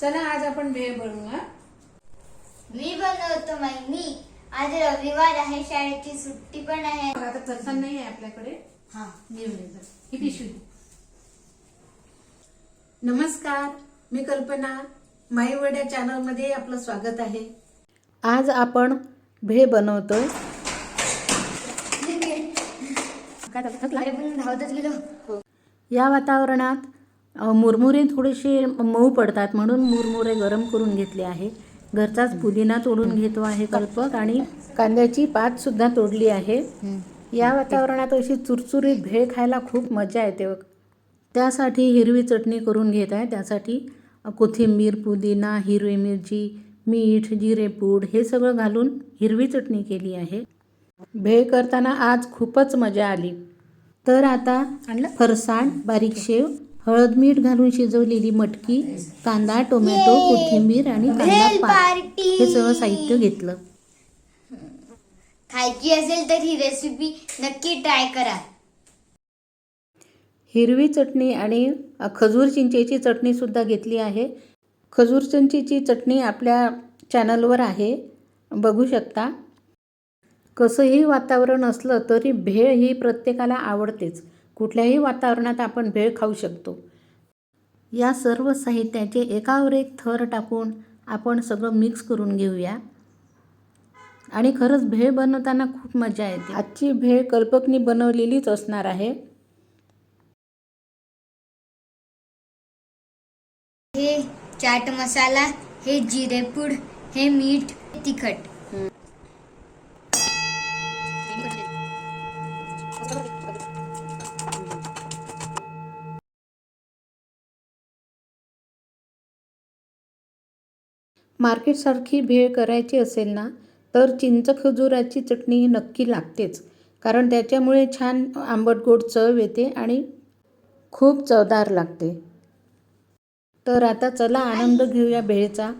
चला आज आपण भेळ बनवूया मी बनवतो मी. आज रविवार आहे शाळेची सुट्टी पण आहे. बघा, आता फरसाण नाही आहे आपल्याकडे. हा. घेऊन येतो ही पिशवी. नमस्कार मी कल्पना. माईवड्या चॅनलमध्ये आपलं स्वागत आहे. आज आपण भेळ बनवतोय. काय झालं? थकला? अरे पण धावतच गेलो. या वातावरणात मुरमुरे थोडेसे मऊ पडतात म्हणून मुरमुरे गरम करून घेतले आहे. घरचाच पुदिना तोडून घेतो आहे कल्पक आणि कांद्याची पात सुद्धा तोडली आहे. या वातावरणात अशी चुरचुरीत भेळ खायला खूप मजा येते. त्यासाठी हिरवी चटणी करून घेत आहे. त्यासाठी कोथिंबीर पुदिना हिरवी मिरची मीठ जिरेपूड हे सगळं घालून हिरवी चटणी केली आहे. भेळ करताना आज खूपच मजा आली. तर आता फरसाण बारीक शेव हळद मीठ घालून शिजवलेली मटकी कांदा टोमॅटो कोथिंबीर आणि कांदा पात. हे सगळं साहित्य घेतलं. खायची असेल तर ही रेसिपी नक्की ट्राय करा. हिरवी चटणी आणि खजूर चिंचेची चटणी सुद्धा घेतली आहे. खजूर चिंचेची चटणी आपल्या चॅनलवर आहे. बघू शकता. कसंही वातावरण असलं तरी भेळ ही प्रत्येकाला आवडतेच. कुठल्याही वातावरणात आपण भेळ खाऊ शकतो. या सर्व साहित्याचे एकावर एक थर टाकून आपण सगळं मिक्स करून घेऊया. आणि खरंच भेळ बनवताना खूप मजा येते. आजची भेळ कल्पकनी बनवलेलीच असणार आहे. हे चाट मसाला हे जिरेपूड हे मीठ तिखट. मार्केटसारखी भेळ करायची असेल ना तर चिंच खजुराची चटणी ही नक्की लागतेच कारण त्याच्यामुळे छान आंबट गोड चव येते आणि खूप चवदार लागते. तर आता चला आनंद घेऊया भेळचा.